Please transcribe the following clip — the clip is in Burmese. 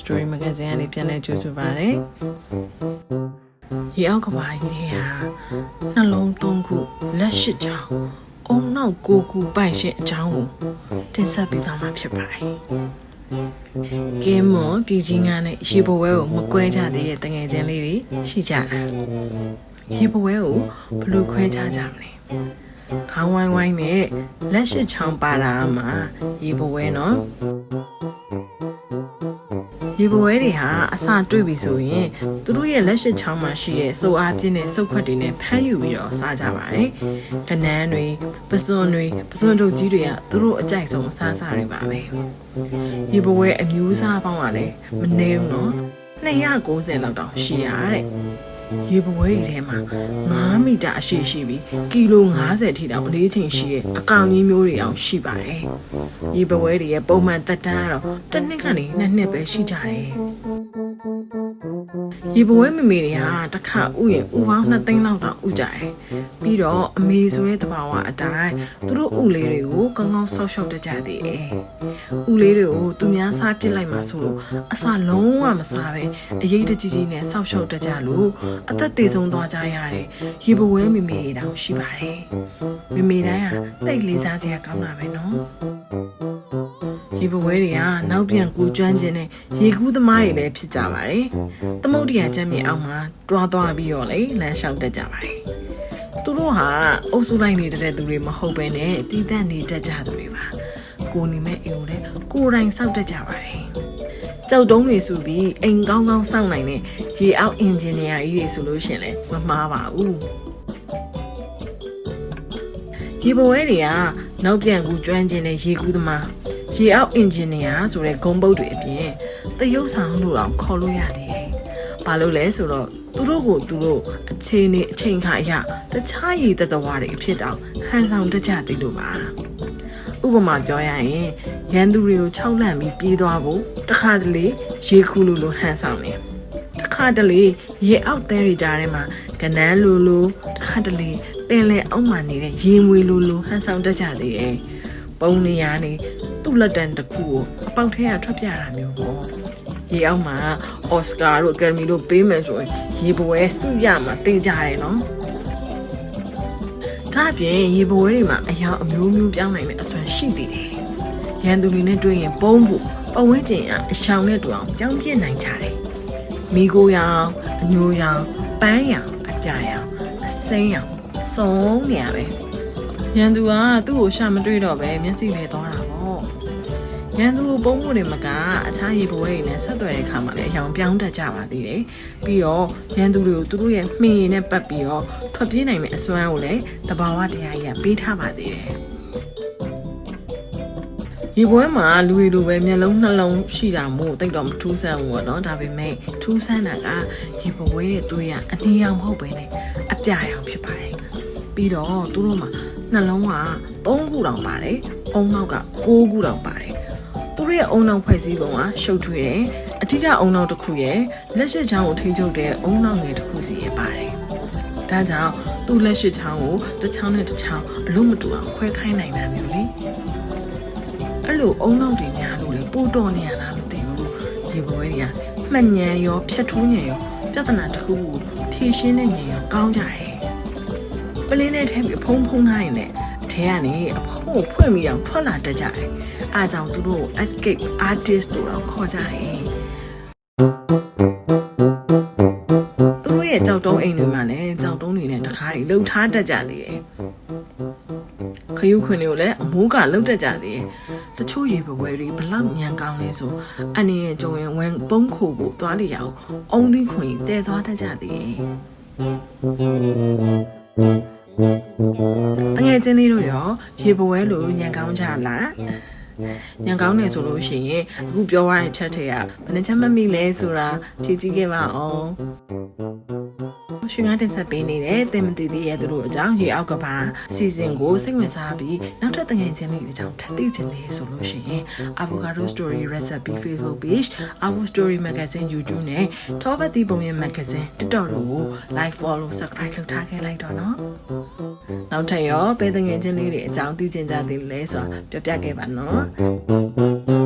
Story Magazine ကနေပြန်လည်ကြိုဆိုပါရစေ။ရေအောက်ကဘာကြီးဟာနှလုံးသုံးခုလက်ရှိချောင်းအုံနောက်ကိုခုပိုက်ရှင်အချောင်းကိုတင်ဆက်ပေးသွားမှာဖြစ်ပါတယ်။ကင်းမွန်ပြည်ကြီးငါနဲ့ရေဘဝဲကိုမကွဲကြသေးတဲ့တငယ်ချင်းလေးတွေရှိကြတာ။ရေဘဝဲကိုဘယ်လိုခွဲခြားကြမလဲ။ခေါင်းဝိုင်းဝိုင်းနဲ့လက်ရှိချောင်းပါတာမှာရေဘဝဲနော်။ ရေဘဝဲတွေဟာအစာတွေ့ပြီဆိုရင်သူတို့ရဲ့လက်ရှိချောင်းမှာရှိတဲ့စုပ်အားပြင်းတဲ့စုပ်ခွက်တွေနဲ့ဖမ်းယူပြီးတော့စားကြပါတယ်။တနန်းတွေပစွန်တွေပစွန်ထုတ်ကြီးတွေကသူတို့အကြိုက်ဆုံးအစားအစာတွေပါပဲ။ရေဘဝဲအမျိုးအစားပေါင်းကလည်းမနေဘူးနော်။290လောက်တောင်ရှိရတဲ့။ ရေဘဝဲတွေထဲမှာ9မီတာအရှိရှိပြီးကီလို90ထိတောင်အလေးချိန်ရှိတဲ့အကောင်ကြီးမျိုးတွေအောင်ရှိပါတယ်။ရေဘဝဲတွေရဲ့ပုံမှန်သက်တမ်းကတော့တစ်နှစ်ကနေနှစ်နှစ်ပဲရှိကြတယ်။ ရေဘဝဲမမေတွေဟာတစ်ခါဥရင်ဥပေါင်း2သိန်းလောက်တောင်ဥကြတယ်။ပြီးတော့အမေဆိုတဲ့တဘာဝအတိုင်းသူတို့ဥလေးတွေကိုကောင်းကောင်းဆောက်ရှောက်တတ်ကြသေးတယ်။ဥလေးတွေကိုသူများစားပစ်လိုက်မှဆိုလို့အစာလုံးဝမစားပဲအရေးတကြီးကြီးနဲ့ဆောက်ရှောက်တတ်ကြလို့အသက်သေးဆုံးသွားကြရတယ်။ရေဘဝဲမမေတွေတောင်ရှိပါတယ်။မမေတိုင်းဟာတိတ်လေးစားစရာကောင်းတာပဲနော်။ ရေပဝဲတွေကနောက်ပြန်ကူကျွမ်းခြင်းနဲ့ရေကူးသမားတွေလည်းဖြစ်ကြပါတယ်။သမုတ်တရားချမ်းမြေအောက်မှာတွားသွားပြီးတော့လေလမ်းလျှောက်တတ်ကြပါတယ်။သူတို့ဟာအုပ်စုလိုက်နေတဲ့သူတွေမဟုတ်ဘဲနဲ့တည်တတ်နေတတ်ကြသူတွေပါ။ကိုနေမဲ့အိမ်ကိုလည်းကိုယ်တိုင်စောက်တတ်ကြပါတယ်။ကြောက်တုံးတွေဆိုပြီးအိမ်ကောင်းကောင်းစောင့်နိုင်တဲ့ရေအောက်အင်ဂျင်နီယာကြီးတွေဆိုလို့ရှရင်လည်းမမှားပါဘူး။ရေဘဝဲတွေကနောက်ပြန်ကူကျွမ်းကျင်တဲ့ရေကူးသမား ရေအောက်အင်ဂျင်နီယာဆိုတဲ့ဂုံပုတ်တွေအပြင်တရုတ်ဆောင်လို့တော့ခေါ်လို့ရသေးတယ်။ဘာလို့လဲဆိုတော့သူတို့ကိုသူတို့အချိန်နဲ့အချိန်ခါအရတခြားရေသက်သဝါတွေအဖြစ်တောင်ဟန်ဆောင်တတ်ကြသေးလို့ပါ။ဥပမာပြောရရင်ရန်သူတွေကိုခြောက်လန့်ပြီးပြေးသွားဖို့တခါတလေရေခူးလို့လို့ဟန်ဆောင်တယ်။တစ်ခါတလေရေအောက်သဲတွေကြားထဲမှာကနန်းလိုလိုတစ်ခါတလေပင်လယ်အောက်မှာနေတဲ့ရေမွေလိုလိုဟန်ဆောင်တတ်ကြသေးတယ်။ပုံနေရနေ သူ့လက်တံတစ်ခုကိုအပေါက်ထဲကထွက်ပြတာမျိုးပေါ့။ရေအောက်မှာအော်စကာတို့အကယ်ဒမီတို့ပေးမယ်ဆိုရင်ရေဘဝဲစုရမှာတေးကြတယ်နော်။ဒါအပြင်ရေဘဝဲတွေမှာအရာအမျိုးမျိုးပြောင်းနိုင်တဲ့အစွမ်းရှိသေးတယ်။ရန်သူတွေနဲ့တွေ့ရင်ပုံးဖို့ပဝန်းကျင်ကအရှောင်နဲ့တူအောင်ပြောင်းပြစ်နိုင်ကြတယ်။မိကိုရောင်အညိုရောင်ပန်းရောင်အကြာရောင်အစိမ်းရောင်စုံနေရပဲရန်သူကသူ့ကိုရှာမတွေ့တော့ပဲမျက်စိလဲသွားတာပေါ့ ရန်သူကိုပုံမှုတွေမကအခြားရေဘဝတွေနဲ့ဆက်သွယ်တဲ့အခါမှာလည်းအယောင်ပြောင်းတတ်ကြပါသေးတယ်ပြီးတော့ရန်သူတွေကိုသူတို့ရဲ့မှင်ရည်နဲ့ပတ်ပြီးတော့ထွက်ပြေးနိုင်မယ့်အစွမ်းကိုလည်းတဘာဝတရားကြီးကပေးထားပါသေးတယ်ဒီပွဲမှာလူတွေလိုပဲမျက်လုံးနှလုံးရှိတာမို့တိတ်တော့မထူးဆန်းဘူးပေါ့နော်ဒါပေမဲ့ထူးဆန်းတာကဒီဘဝရဲ့သွေးကအနီရောင်မဟုတ်ပဲနဲ့အပြာရောင်ဖြစ်ပါတယ်ပြီးတော့သူတို့မှာနှလုံးက3ခုတောင်ပါတယ်အုံနောက်က6ခုတောင်ပါတယ် သူတို့ရဲ့အုံနောက်ဖွဲ့စည်းပုံကရှုပ်ထွေးတယ်အထက်ကအုံနောက်တစ်ခုရဲ့လက်ရှိချောင်းကိုထိချုပ်တဲ့အုံနောက်ငယ်တစ်ခုစီရပါတယ်ဒါကြောင့်သူ့လက်ရှိချောင်းကိုတစ်ချောင်းနဲ့တစ်ချောင်းအလုံးမတူအောင်ခွဲခိုင်းနိုင်တာမျိုးလေအဲ့လိုအုံနောက်တွေများလို့လေပို့တော်နေရလားမသိဘူးဒီဘဝတွေကမှတ်ဉဏ်ရောဖြတ်ထိုးဉဏ်ရောပြဿနာတစ်ခုကိုဖြေရှင်းတဲ့ဉဏ်ရောကောင်းကြတယ်ပလင်းနဲ့ထဲပြီးဖုံးဖုံးထားရင်လည်းအ ထဲကနေအဖုံးကိုဖွင့်ပြီးတော့ထွက်လာတတ်ကြတယ်အားကြောင့်သူတို့ကို escape artist လို့တော့ခေါ်ကြတယ်သူတို့ရဲ့ကြောက်တုံးအိမ်တွေမှာလည်းကြောက်တုံးတွေနဲ့တကားတွေလှုပ်ထားတတ်ကြသေးတယ်ခရုခွင်တွေကိုလည်းအမိုးကလှုပ်တတ်ကြသေးတယ်။တချို့ရေပဝဲတွေဘလောက်ညံကောင်းလဲဆိုအနေရဲ့ကြုံရင်ဝမ်းပုံးခိုဖို့သွားလေရအောင်အုံသီးခွင်တဲသွားတတ်ကြသေးတယ်။ တငယ်ချင်းလေးတို့ရောရေပဝဲလိုညံကောင်းကြလား။ညံကောင်းနေဆိုလို့ရှိရင်အခုပြောရတဲ့ချက်တွေကဘယ်နှချက်မမိလဲဆိုတာဖြည့်ကြည့်ခဲ့ပါအောင်။ ရှင်ကားတင်ဆက်ပေးနေတဲ့တင်မတီသေးရဲ့သူတို့အကြောင်းရေအောက်ကပါအစီအစဉ်ကိုစိတ်ဝင်စားပြီးနောက်ထပ်တငယ်ချင်းလေးတွေအကြောင်းထပ်သိချင်တယ်ဆိုလို့ရှိရင် Avocado Story Recipe Facebook Page Avo Story Magazine YouTube နဲ့ Top တိပုံရဲ့ Magazine TikTok တို့ကို Like Follow Subscribe လုပ်ထားခဲ့လိုက်တော့နော်နောက်ထပ်ရောဘယ်တငယ်ချင်းလေးတွေအကြောင်းသိချင်ကြသေးလဲဆိုတာပြောပြခဲ့ပါနော်